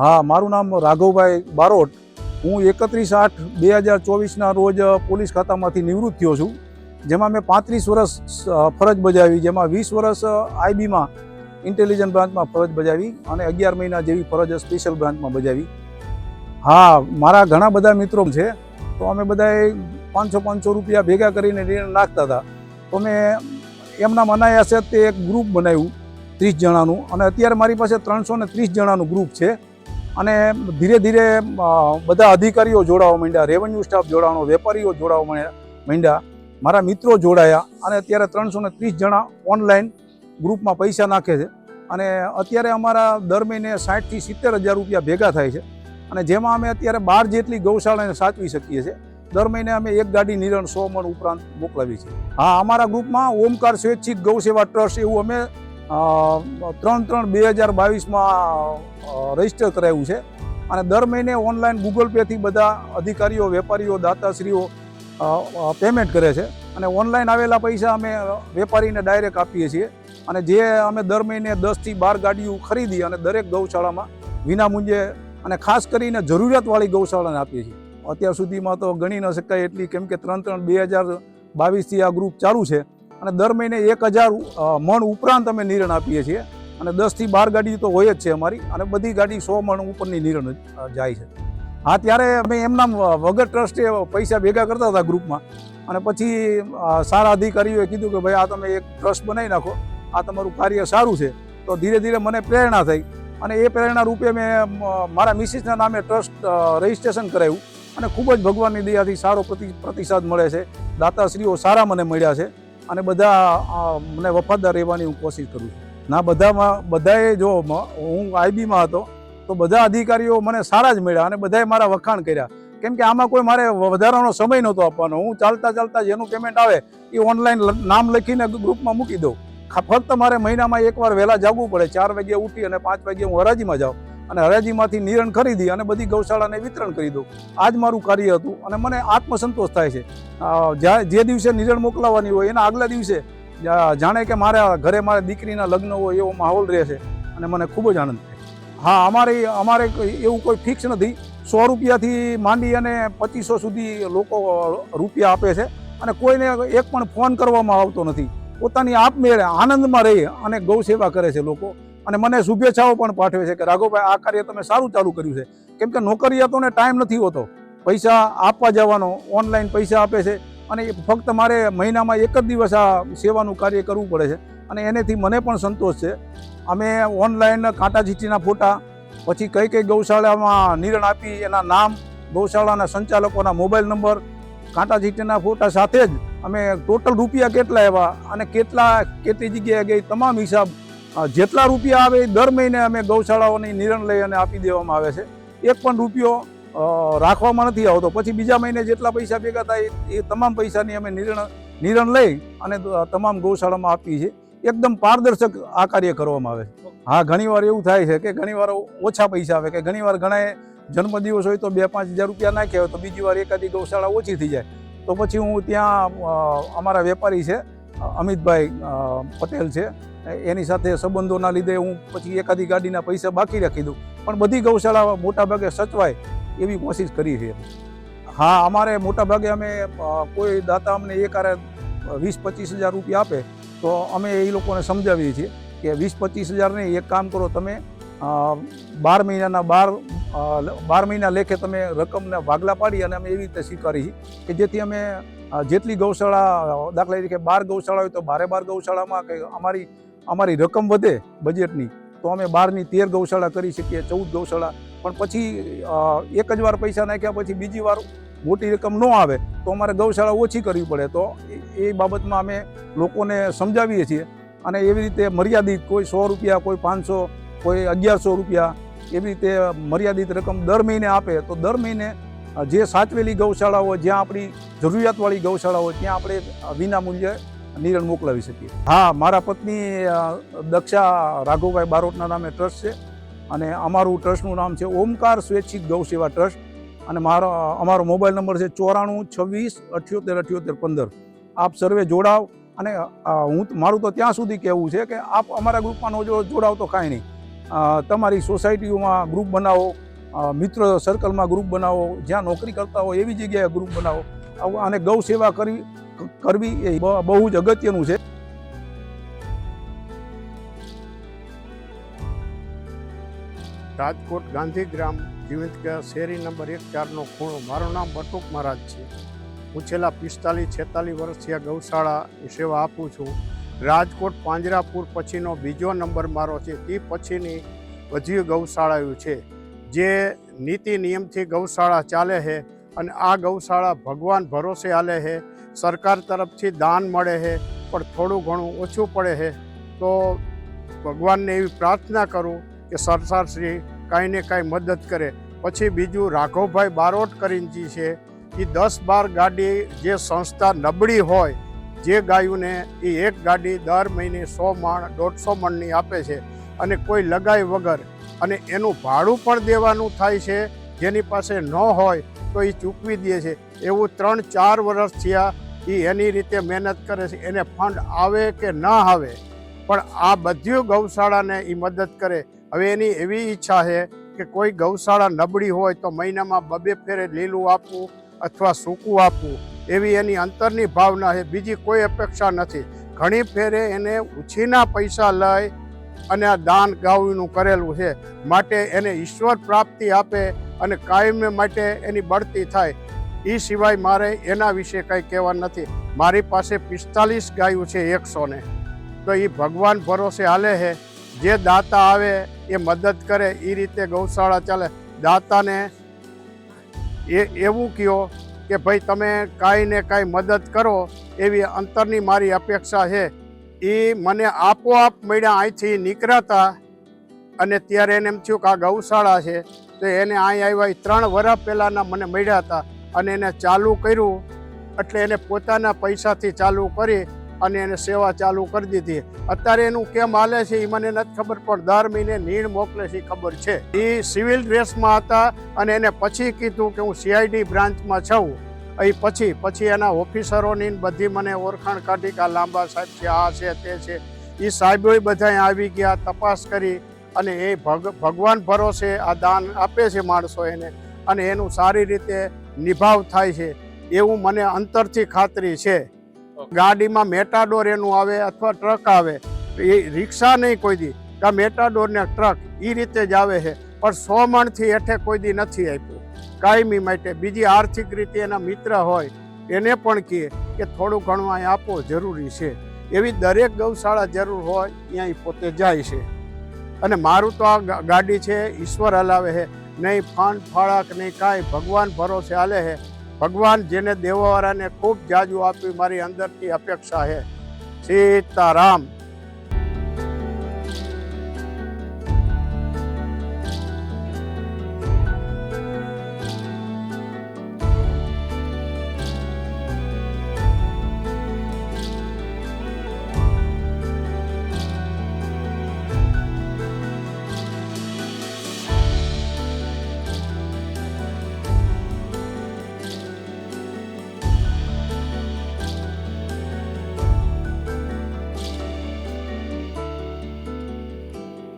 હા, મારું નામ રાઘવભાઈ બારોટ. હું એકત્રીસ આઠ બે હજાર ચોવીસના રોજ પોલીસ ખાતામાંથી નિવૃત્ત થયો છું, જેમાં મેં પાંત્રીસ વર્ષ ફરજ બજાવી, જેમાં વીસ વર્ષ આઈબીમાં, ઇન્ટેલિજન્ટ બ્રાન્ચમાં ફરજ બજાવી અને અગિયાર મહિના જેવી ફરજ સ્પેશિયલ બ્રાન્ચમાં બજાવી. હા, મારા ઘણા બધા મિત્રો છે, તો અમે બધાએ પાંચસો પાંચસો રૂપિયા ભેગા કરીને નાખતા હતા. તો મેં એમના મનાયાસે તે એક ગ્રુપ બનાવ્યું, ત્રીસ જણાનું. અને અત્યારે મારી પાસે ત્રણસો ને ત્રીસ જણાનું ગ્રુપ છે. અને ધીરે ધીરે બધા અધિકારીઓ જોડાવા માંડ્યા રેવન્યુ સ્ટાફ જોડાવાનો વેપારીઓ જોડાવા માંડ્યા, મારા મિત્રો જોડાયા અને અત્યારે ત્રણસો ને ત્રીસ જણા ઓનલાઈન ગ્રુપમાં પૈસા નાખે છે. અને અત્યારે અમારા દર મહિને સાઠથી સિત્તેર હજાર રૂપિયા ભેગા થાય છે. અને જેમાં અમે અત્યારે બાર જેટલી ગૌશાળાને સાચવી શકીએ છીએ. દર મહિને અમે એક ગાડી નિરણ સો મણ ઉપરાંત મોકલાવી છે હા, અમારા ગ્રુપમાં ઓમકાર સ્વૈચ્છિક ગૌસેવા ટ્રસ્ટ એવું અમે ત્રણ ત્રણ બે હજાર બાવીસમાં રજિસ્ટર કરાવ્યું છે. અને દર મહિને ઓનલાઈન ગૂગલ પેથી બધા અધિકારીઓ, વેપારીઓ, દાતાશ્રીઓ પેમેન્ટ કરે છે. અને ઓનલાઈન આવેલા પૈસા અમે વેપારીને ડાયરેક્ટ આપીએ છીએ. અને જે અમે દર મહિને દસથી બાર ગાડીઓ ખરીદી અને દરેક ગૌશાળામાં વિના મૂંજે અને ખાસ કરીને જરૂરિયાતવાળી ગૌશાળાને આપીએ છીએ. અત્યાર સુધીમાં તો ગણી ન શકાય એટલી, કેમ કે ત્રણ ત્રણ બે હજાર બાવીસથી આ ગ્રુપ ચાલુ છે. અને દર મહિને એક હજાર મણ ઉપરાંત અમે નિરણ આપીએ છીએ. અને દસથી બાર ગાડી તો હોય જ છે અમારી. અને બધી ગાડી સો મણ ઉપરની નિરણ જાય છે. હા, ત્યારે અમે એમના વગર ટ્રસ્ટે પૈસા ભેગા કરતા હતા ગ્રુપમાં. અને પછી સારા અધિકારીઓએ કીધું કે ભાઈ, આ તમે એક ટ્રસ્ટ બનાવી નાખો. આ તમારું કાર્ય સારું છે. તો ધીરે ધીરે મને પ્રેરણા થઈ. અને એ પ્રેરણા રૂપે મેં મારા મિસિસના નામે ટ્રસ્ટ રજિસ્ટ્રેશન કરાવ્યું અને ખૂબ જ ભગવાનની દયાથી સારો પ્રતિ, પ્રતિસાદ મળે છે. દાતાશ્રીઓ સારા મને મળ્યા છે. અને બધા મને વફાદાર રહેવાની હું કોશિશ કરું છું. ના બધામાં, બધાએ જો હું આઈબીમાં હતો, તો બધા અધિકારીઓ મને સારા જ મળ્યા અને બધાએ મારા વખાણ કર્યા. કેમ કે આમાં કોઈ મારે વધારાનો સમય નહોતો આપવાનો. હું ચાલતા ચાલતા જેનું પેમેન્ટ આવે, એ ઓનલાઈન નામ લખીને ગ્રુપમાં મૂકી દઉં. ફક્ત મારે મહિનામાં એકવાર વહેલા જાગવું પડે. ચાર વાગે ઉઠી અને પાંચ વાગે હું હરાજીમાં જાઉં. અને હરાજીમાંથી નિરણ ખરીદી અને બધી ગૌશાળાને વિતરણ કરી દઉં આ જ મારું કાર્ય હતું અને મને આત્મસંતોષ થાય છે. જ્યાં, જે દિવસે નિરણ મોકલાવાની હોય એના આગલા દિવસે જાણે કે મારા ઘરે મારા દીકરીના લગ્ન હોય એવો માહોલ રહે છે અને મને ખૂબ જ આનંદ થાય હા, અમારે અમારે એવું કોઈ ફિક્સ નથી. સો રૂપિયાથી માંડી અને પચીસો સુધી લોકો રૂપિયા આપે છે અને કોઈને એક પણ ફોન કરવામાં આવતો નથી. પોતાની આપમેળે આનંદમાં રહી અને ગૌ સેવા કરે છે લોકો. અને મને શુભેચ્છાઓ પણ પાઠવે છે કે, રાઘવભાઈ, આ કાર્ય તમે સારું ચાલુ કર્યું છે. કેમ કે નોકરિયાતોને ટાઈમ નથી હોતો. પૈસા આપવા જવાનો, ઓનલાઈન પૈસા આપે છે અને ફક્ત મારે મહિનામાં એક જ દિવસ આ સેવાનું કાર્ય કરવું પડે છે અને એનેથી મને પણ સંતોષ છે. અમે ઓનલાઈન કાંટા ચીઠીના ફોટા, પછી કઈ કઈ ગૌશાળામાં નિર્ણય આપી, એના નામ, ગૌશાળાના સંચાલકોના મોબાઈલ નંબર કાંટા ચીઠીના ફોટા સાથે જ અમે ટોટલ રૂપિયા કેટલા એવા અને કેટલા, કેટલી જગ્યાએ ગઈ તમામ હિસાબ જેટલા રૂપિયા આવે એ દર મહિને અમે ગૌશાળાઓની નિરણ લઈ અને આપી દેવામાં આવે છે. એક પણ રૂપિયો રાખવામાં નથી આવતો. પછી બીજા મહિને જેટલા પૈસા ભેગા થાય એ- તમામ પૈસાની અમે નિરણ નિરણ લઈ અને તમામ ગૌશાળામાં આપીએ છીએ. એકદમ પારદર્શક આ કાર્ય કરવામાં આવે છે. હા, ઘણીવાર એવું થાય છે કે ઘણીવાર ઓછા પૈસા આવે કે ઘણીવાર ઘણાએ જન્મદિવસ હોય તો બે, પાંચ હજાર રૂપિયા નાખ્યા હોય તો બીજી વાર એકાદી ગૌશાળા ઓછી થઈ જાય. તો પછી હું ત્યાં અમારા વેપારી છે અમિતભાઈ પટેલ છે. એની સાથે સંબંધોના લીધે હું પછી એકાદી ગાડીના પૈસા બાકી રાખી દઉં. પણ બધી ગૌશાળા મોટાભાગે સચવાય એવી કોશિશ કરી છે. હા, અમારે મોટાભાગે અમે કોઈ દાતા અમને એક આરે વીસ પચીસ હજાર રૂપિયા આપે, તો અમે એ લોકોને સમજાવીએ છીએ કે વીસ પચીસ હજાર નહીં, એક કામ કરો તમે બાર મહિનાના બાર બાર મહિના લેખે તમે રકમને ભાગલા પાડી અને અમે એવી રીતે સ્વીકારી કે જેથી અમે જેટલી ગૌશાળા દાખલા તરીકે બાર ગૌશાળા હોય તો બારે બાર ગૌશાળામાં કે અમારી અમારી રકમ વધે બજેટની તો અમે બારની તેર ગૌશાળા કરી શકીએ, ચૌદ ગૌશાળા. પણ પછી એક જ વાર પૈસા નાખ્યા પછી બીજી વાર મોટી રકમ ન આવે, તો અમારે ગૌશાળા ઓછી કરવી પડે. તો એ- બાબતમાં અમે લોકોને સમજાવીએ છીએ અને એવી રીતે મર્યાદિત કોઈ સો રૂપિયા, કોઈ પાંચસો, કોઈ અગિયારસો રૂપિયા એવી રીતે મર્યાદિત રકમ દર મહિને આપે, તો દર મહિને જે સાચવેલી ગૌશાળાઓ, જ્યાં આપણી જરૂરિયાતવાળી ગૌશાળાઓ, ત્યાં આપણે વિના મૂલ્યે નિરણ મોકલાવી શકીએ. હા, મારા પત્ની દક્ષા રાઘવભાઈ બારોટના નામે ટ્રસ્ટ છે અને અમારું ટ્રસ્ટનું નામ છે ઓમકાર સ્વૈચ્છિક ગૌસેવા ટ્રસ્ટ અને મારો અમારો મોબાઈલ નંબર છે ચોરાણું છવ્વીસ અઠ્યોતેર અઠ્યોતેર પંદર. આપ સર્વે જોડાવ અને હું મારું તો ત્યાં સુધી કહેવું છે કે આપ અમારા ગ્રુપમાં નો જોડાવ તો કાંઈ નહીં. તમારી સોસાયટીઓમાં ગ્રુપ બનાવો મિત્ર સર્કલમાં ગ્રુપ બનાવો, જ્યાં નોકરી કરતા હોય એવી જગ્યાએ ગ્રુપ બનાવો. અને ગૌ સેવા કરવી કરવી એ બહુ જ અગત્યનું છે. રાજકોટ ગાંધીગ્રામ જીવંત ગયા શેરી નંબર એક ચારનો ખૂણો. મારું નામ બટુક મહારાજ છે. હું છેલ્લા પિસ્તાલીસ, છેતાલીસ વર્ષથી આ ગૌશાળાની સેવા આપું છું. રાજકોટ પાંજરાપુર પછીનો બીજો નંબર મારો છે. તે પછીની બધી ગૌશાળાઓ છે. જે નીતિ નિયમથી ગૌશાળા ચાલે છે અને આ ગૌશાળા ભગવાન ભરોસે હાલે છે, સરકાર તરફથી દાન મળે છે, પણ થોડું ઘણું ઓછું પડે છે, તો ભગવાનને એવી પ્રાર્થના કરું કે સરકારશ્રી કાંઈ ને કાંઈ મદદ કરે. પછી બીજું રાઘવભાઈ બારોટ કરીને જે છે એ દસ બાર ગાડી જે સંસ્થા નબળી હોય, જે ગાયોને એ એક ગાડી દર મહિને સો મણ, દોઢસો મણની આપે છે. અને કોઈ લગાઈ વગર અને એનું ભાડું પણ દેવાનું થાય છે, જેની પાસે ન હોય તો એ ચૂકવી દે છે. એવું ત્રણ ચાર વર્ષ થયા એ એની રીતે મહેનત કરે છે. એને ફંડ આવે કે ન આવે, પણ આ બધી ગૌશાળાને એ મદદ કરે. હવે એની એવી ઈચ્છા છે કે કોઈ ગૌશાળા નબળી હોય તો મહિનામાં બબે ફેરે લીલું આપવું અથવા સૂકું આપવું. એવી એની અંતરની ભાવના છે. બીજી કોઈ અપેક્ષા નથી. ઘણી ફેરે એને ઉછીના પૈસા લઈ અને આ દાન ગાઉનું કરેલું છે. માટે એને ઈશ્વર પ્રાપ્તિ આપે અને કાયમ માટે એની બઢતી થાય. એ સિવાય મારે એના વિશે કંઈ કહેવા નથી. મારી પાસે પિસ્તાલીસ ગાયું છે એકસોને. તો એ ભગવાન ભરોસે હાલે છે. જે દાતા આવે એ મદદ કરે. એ રીતે ગૌશાળા ચાલે. દાતાને એ એવું કહો કે ભાઈ તમે કાંઈ ને કાંઈ મદદ કરો એવી અંતરની મારી અપેક્ષા છે. એ મને આપોઆપ મળ્યા અહીંથી નીકળ્યા અને ત્યારે એને એમ થયું કે આ ગૌશાળા છે, તો એને અહીં આવ્યા એ ત્રણ વર્ષ પહેલાંના મને મળ્યા હતા અને એને ચાલુ કર્યું. એટલે એને પોતાના પૈસાથી ચાલુ કરી અને એને સેવા ચાલુ કરી દીધી. અત્યારે એનું કેમ હાલે છે એ મને નથી ખબર, પણ દર મહિને નીણ મોકલે છે ખબર છે. એ સિવિલ ડ્રેસમાં હતા અને એને પછી કીધું કે હું સીઆઈડી બ્રાન્ચમાં છું. એ પછી પછી એના ઓફિસરોની બધી મને ઓળખાણ કાઢી કે આ લાંબા સાહેબ છે આ છે તે છે. એ સાહેબોએ બધા આવી ગયા તપાસ કરી અને એ ભગ ભગવાન ભરોસે આ દાન આપે છે માણસો એને અને એનું સારી રીતે નિભાવ થાય છે એવું મને અંતરથી ખાતરી છે. ગાડીમાં મેટાડોર એનું આવે અથવા ટ્રક આવે એ રિક્ષા નહીં કોઈ દી કે મેટાડોર ને ટ્રક એ રીતે જ આવે છે પણ સો મણથી હેઠે કોઈ દી નથી આપ્યું. કાયમી માટે બીજી આર્થિક રીતે એના મિત્ર હોય, એને પણ કહે કે થોડું ઘણું અહીં આપો જરૂરી છે. એવી દરેક ગૌશાળા જરૂર હોય ત્યાં પોતે જાય છે. અને મારું તો આ ગાડી છે, ઈશ્વર હલાવે છે. નહીં ફાંડ ફાળક, નહીં કાંઈ. ભગવાન ભરોસે હાલે છે. ભગવાન જેને દેવાવાળાને ખૂબ જાજુ આપ્યું, મારી અંદરથી અપેક્ષા છે. સીતારામ.